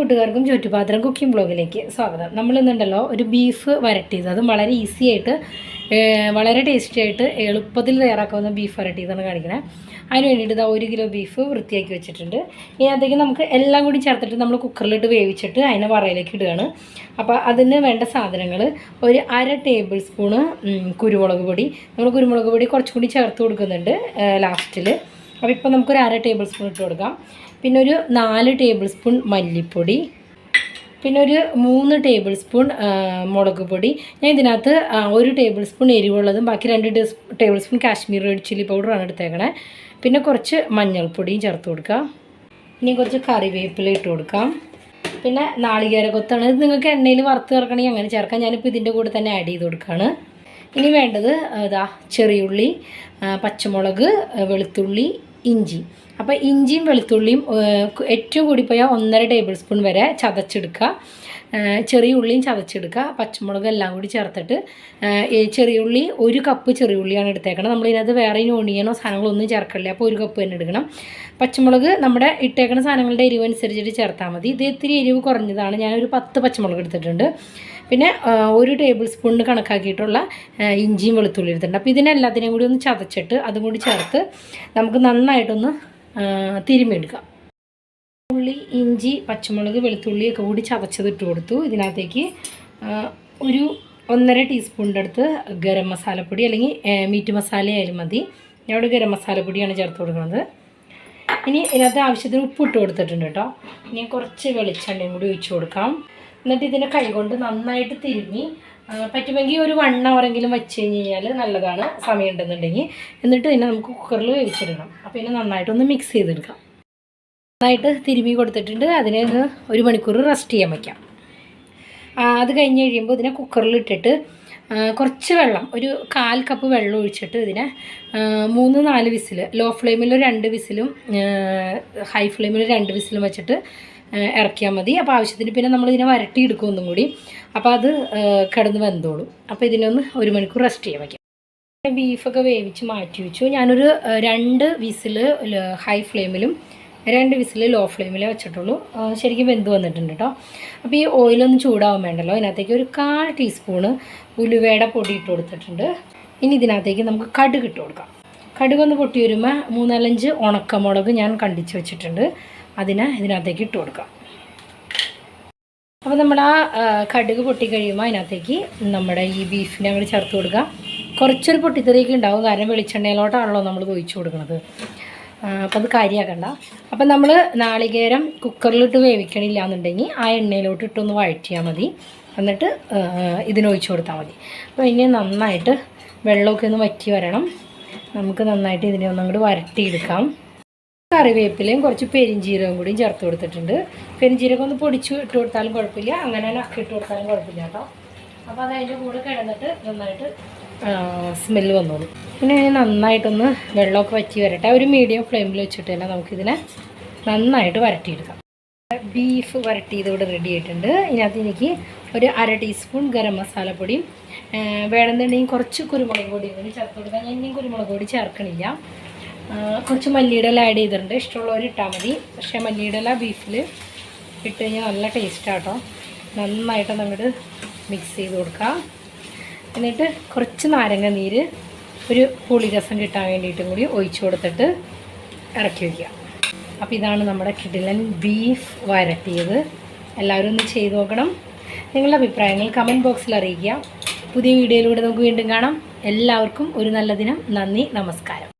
കൂട്ടുകാർക്കും ചുറ്റുപാത്രം കുക്കിംഗ് ബ്ലോഗിലേക്ക് സ്വാഗതം. നമ്മളിന്നുണ്ടല്ലോ ഒരു ബീഫ് വരട്ടിയത്. അതും വളരെ ഈസി ആയിട്ട് വളരെ ടേസ്റ്റി ആയിട്ട് എളുപ്പത്തിൽ തയ്യാറാക്കാവുന്ന ബീഫ് വരട്ടിയതാണ് കാണിക്കണേ. അതിന് വേണ്ടിയിട്ട് ഇതാ ഒരു കിലോ ബീഫ് വൃത്തിയാക്കി വെച്ചിട്ടുണ്ട്. ഇനി ഇതിനകത്തേക്ക് നമുക്ക് എല്ലാം കൂടി ചേർത്തിട്ട് നമ്മൾ കുക്കറിലിട്ട് വേവിച്ചിട്ട് അതിനെ വറയിലേക്ക് ഇടുകയാണ്. അപ്പോൾ അതിന് വേണ്ട സാധനങ്ങൾ ഒരു അര ടേബിൾ സ്പൂണ് കുരുമുളക് പൊടി. നമ്മൾ കുരുമുളക് പൊടി കുറച്ചും കൂടി ചേർത്ത് കൊടുക്കുന്നുണ്ട് ലാസ്റ്റിൽ അപ്പോൾ ഇപ്പോൾ നമുക്കൊരു അര ടേബിൾ സ്പൂൺ ഇട്ട് കൊടുക്കാം. പിന്നെ ഒരു നാല് ടേബിൾ സ്പൂൺ മല്ലിപ്പൊടി. പിന്നെ ഒരു മൂന്ന് ടേബിൾ സ്പൂൺ മുളക് പൊടി. ഞാൻ ഇതിനകത്ത് ഒരു ടേബിൾ സ്പൂൺ എരിവുള്ളതും ബാക്കി രണ്ട് table spoon Kashmir red chilli പൗഡറാണ് എടുത്തേക്കണേ. പിന്നെ കുറച്ച് മഞ്ഞൾപ്പൊടിയും ചേർത്ത് കൊടുക്കാം. ഇനി കുറച്ച് കറിവേപ്പില ഇട്ട് കൊടുക്കാം. പിന്നെ നാളികേര കൊത്താണ്. ഇത് നിങ്ങൾക്ക് എണ്ണയിൽ വറുത്ത് ചേർക്കണമെങ്കിൽ അങ്ങനെ ചേർക്കാം. ഞാനിപ്പോൾ ഇതിന്റെ കൂടെ തന്നെ ആഡ് ചെയ്ത് കൊടുക്കുകയാണ് ഇനി വേണ്ടത് ഇതാ ചെറിയുള്ളി പച്ചമുളക് വെളുത്തുള്ളി ഇഞ്ചി. അപ്പോൾ ഇഞ്ചിയും വെളുത്തുള്ളിയും ഏറ്റവും കൂടി പോയാൽ ഒന്നര ടേബിൾ സ്പൂൺ വരെ ചതച്ചെടുക്കുക. ചെറിയ ഉള്ളിയും ചതച്ചെടുക്കുക. പച്ചമുളക് എല്ലാം കൂടി ചേർത്തിട്ട് ചെറിയ ഉള്ളി ഒരു കപ്പ് ചെറിയ ഉള്ളിയാണ് എടുത്തേക്കണം നമ്മളിതിനകത്ത് വേറെ ഓണിയനോ സാധനങ്ങളൊന്നും ചേർക്കില്ല അപ്പോൾ ഒരു കപ്പ് തന്നെ എടുക്കണം. പച്ചമുളക് നമ്മുടെ ഇട്ടേക്കണ സാധനങ്ങളുടെ എരിവ് അനുസരിച്ചിട്ട് ചേർത്താൽ മതി. ഇത് ഇത്തിരി എരിവ് കുറഞ്ഞതാണ്. ഞാനൊരു പത്ത് പച്ചമുളക് എടുത്തിട്ടുണ്ട്. പിന്നെ ഒരു ടേബിൾ സ്പൂണിന് കണക്കാക്കിയിട്ടുള്ള ഇഞ്ചിയും വെളുത്തുള്ളി എടുത്തിട്ടുണ്ട്. അപ്പോൾ ഇതിനെല്ലാത്തിനെയും കൂടി ഒന്ന് ചതച്ചിട്ട് അതും കൂടി ചേർത്ത് നമുക്ക് നന്നായിട്ടൊന്ന് തിരുമ്മിയെടുക്കാം. ഉള്ളി ഇഞ്ചി പച്ചമുളക് വെളുത്തുള്ളി ഒക്കെ കൂടി ചതച്ചത് ഇട്ട് കൊടുത്തു. ഇതിനകത്തേക്ക് ഒരു ഒന്നര ടീസ്പൂണിന്റെ അടുത്ത് ഗരം മസാലപ്പൊടി അല്ലെങ്കിൽ മീറ്റ് മസാല ആയാലും മതി. ഇവിടെ ഗരം മസാലപ്പൊടിയാണ് ചേർത്ത് കൊടുക്കുന്നത്. ഇനി ഇതിനകത്ത് ആവശ്യത്തിന് ഉപ്പ് ഇട്ട് കൊടുത്തിട്ടുണ്ട് കേട്ടോ. ഇനി കുറച്ച് വെളിച്ചെണ്ണയും കൂടി ഒഴിച്ച് കൊടുക്കാം. എന്നിട്ട് ഇതിനെ കൈ കൊണ്ട് നന്നായിട്ട് തിരുമ്മി പറ്റുമെങ്കിൽ ഒരു വൺ അവറെങ്കിലും വെച്ച് കഴിഞ്ഞ് കഴിഞ്ഞാൽ നല്ലതാണ് സമയം ഉണ്ടെന്നുണ്ടെങ്കിൽ. എന്നിട്ട് ഇതിനെ നമുക്ക് കുക്കറിൽ വേവിച്ചിടണം. അപ്പോൾ ഇതിനെ നന്നായിട്ടൊന്ന് മിക്സ് ചെയ്തെടുക്കാം. നന്നായിട്ട് തിരുമ്മി കൊടുത്തിട്ടുണ്ട്. അതിനെ ഒരു മണിക്കൂർ റെസ്റ്റ് ചെയ്യാൻ വയ്ക്കാം അത് കഴിഞ്ഞ് കഴിയുമ്പോൾ ഇതിനെ കുക്കറിലിട്ടിട്ട് കുറച്ച് വെള്ളം ഒരു കാൽ കപ്പ് വെള്ളം ഒഴിച്ചിട്ട് ഇതിനെ മൂന്ന് നാല് വിസിൽ ലോ ഫ്ലെയിമിൽ രണ്ട് വിസിലും ഹൈ ഫ്ലെയിമിൽ രണ്ട് വിസിലും വെച്ചിട്ട് ഇറക്കിയാൽ മതി. അപ്പോൾ ആവശ്യത്തിന് പിന്നെ നമ്മൾ ഇതിനെ വരട്ടി എടുക്കും ഒന്നും കൂടി. അപ്പോൾ അത് കിടന്ന് വെന്തോളും. അപ്പോൾ ഇതിനൊന്ന് ഒരു മണിക്കൂർ റെസ്റ്റ് ചെയ്യാൻ വയ്ക്കാം ബീഫൊക്കെ വേവിച്ച് മാറ്റി വെച്ചു. ഞാനൊരു രണ്ട് വിസിൽ ഹൈ ഫ്ലെയിമിലും രണ്ട് വിസിൽ ലോ ഫ്ലെയിമിലേ വെച്ചിട്ടുള്ളൂ ശരിക്കും വെന്ത് വന്നിട്ടുണ്ട് കേട്ടോ അപ്പോൾ ഈ ഓയിലൊന്നും ചൂടാവാൻ വേണ്ടല്ലോ. ഇതിനകത്തേക്ക് ഒരു കാൽ ടീസ്പൂണ് ഉലുവയുടെ പൊടി ഇട്ട് കൊടുത്തിട്ടുണ്ട്. ഇനി ഇതിനകത്തേക്ക് നമുക്ക് കടുക് ഇട്ട് കൊടുക്കാം. കടുക് ഒന്ന് പൊട്ടി വരുമ്പോൾ മൂന്നാലഞ്ച് ഉണക്കമുളക് ഞാൻ കണ്ടിച്ച് വെച്ചിട്ടുണ്ട്. അതിനെ ഇതിനകത്തേക്ക് ഇട്ട് കൊടുക്കാം. അപ്പോൾ നമ്മൾ ആ കടുക് പൊട്ടി കഴിയുമ്പോൾ അതിനകത്തേക്ക് നമ്മുടെ ഈ ബീഫിനെ നമ്മൾ ചേർത്ത് കൊടുക്കാം. കുറച്ചൊരു പൊട്ടിത്തെറിയൊക്കെ ഉണ്ടാവും. കാരണം വെളിച്ചെണ്ണയിലോട്ടാണല്ലോ നമ്മൾ ഒഴിച്ചു കൊടുക്കുന്നത് അപ്പോൾ അത് കാര്യമാക്കണ്ട അപ്പം നമ്മൾ നാളികേരം കുക്കറിലിട്ട് വേവിക്കണില്ല എന്നുണ്ടെങ്കിൽ ആ എണ്ണയിലോട്ട് ഇട്ടൊന്ന് വഴറ്റിയാൽ മതി. എന്നിട്ട് ഇതിനൊഴിച്ച് കൊടുത്താൽ മതി. അപ്പോൾ ഇനി നന്നായിട്ട് വെള്ളമൊക്കെ ഒന്ന് വറ്റി വരണം. നമുക്ക് നന്നായിട്ട് ഇതിനെ ഒന്നും കൂടി വരട്ടിയെടുക്കാം. കറിവേപ്പിലയും കുറച്ച് പെരിഞ്ചീരകം കൂടിയും ചേർത്ത് കൊടുത്തിട്ടുണ്ട്. പെരിഞ്ചീരകം ഒന്ന് പൊടിച്ച് ഇട്ട് കൊടുത്താലും കുഴപ്പമില്ല. അങ്ങനെ തന്നെ അക്കിട്ട് കൊടുത്താലും കുഴപ്പമില്ല കേട്ടോ. അപ്പോൾ അത് അതിന്റെ കൂടെ കിടന്നിട്ട് നന്നായിട്ട് സ്മെല്ല് വന്നോളൂ. പിന്നെ നന്നായിട്ടൊന്ന് വെള്ളമൊക്കെ വറ്റി വരട്ടെ. ഒരു മീഡിയം ഫ്ലെയിമിൽ വെച്ചിട്ട് തന്നെ നമുക്കിതിനെ നന്നായിട്ട് വരട്ടിയെടുക്കാം. ബീഫ് വരട്ടിയത് ഇവിടെ റെഡി ആയിട്ടുണ്ട്. ഇതിനകത്ത് എനിക്ക് ഒരു അര ടീസ്പൂൺ ഗരം മസാലപ്പൊടിയും വേണമെന്നുണ്ടെങ്കിൽ കുറച്ച് കുരുമുളക് പൊടിയും കൂടി ചേർത്ത് കൊടുക്കാം. ഞാൻ ഇനിയും കുരുമുളക് പൊടി ചേർക്കണില്ല. കുറച്ച് മല്ലിയുടെ ഇല ആഡ് ചെയ്തിട്ടുണ്ട്. ഇഷ്ടമുള്ളവർ ഇട്ടാൽ മതി. പക്ഷേ മല്ലിയുടെ ഇല ബീഫിൽ ഇട്ട് കഴിഞ്ഞാൽ നല്ല ടേസ്റ്റാട്ടോ നന്നായിട്ട് അങ്ങോട്ട് മിക്സ് ചെയ്ത് കൊടുക്കാം. എന്നിട്ട് കുറച്ച് നാരങ്ങ നീര് ഒരു പുളിരസം കിട്ടാൻ വേണ്ടിയിട്ടും കൂടി ഒഴിച്ചു കൊടുത്തിട്ട് ഇറക്കി വയ്ക്കുക അപ്പോൾ ഇതാണ് നമ്മുടെ കിടിലൻ ബീഫ് വരട്ടിയത്. എല്ലാവരും ഒന്ന് ചെയ്തു നോക്കണം. നിങ്ങളുടെ അഭിപ്രായങ്ങൾ കമന്റ് ബോക്സിൽ അറിയിക്കുക. പുതിയ വീഡിയോയിലൂടെ നമുക്ക് വീണ്ടും കാണാം. എല്ലാവർക്കും ഒരു നല്ല ദിനം. നന്ദി നമസ്കാരം.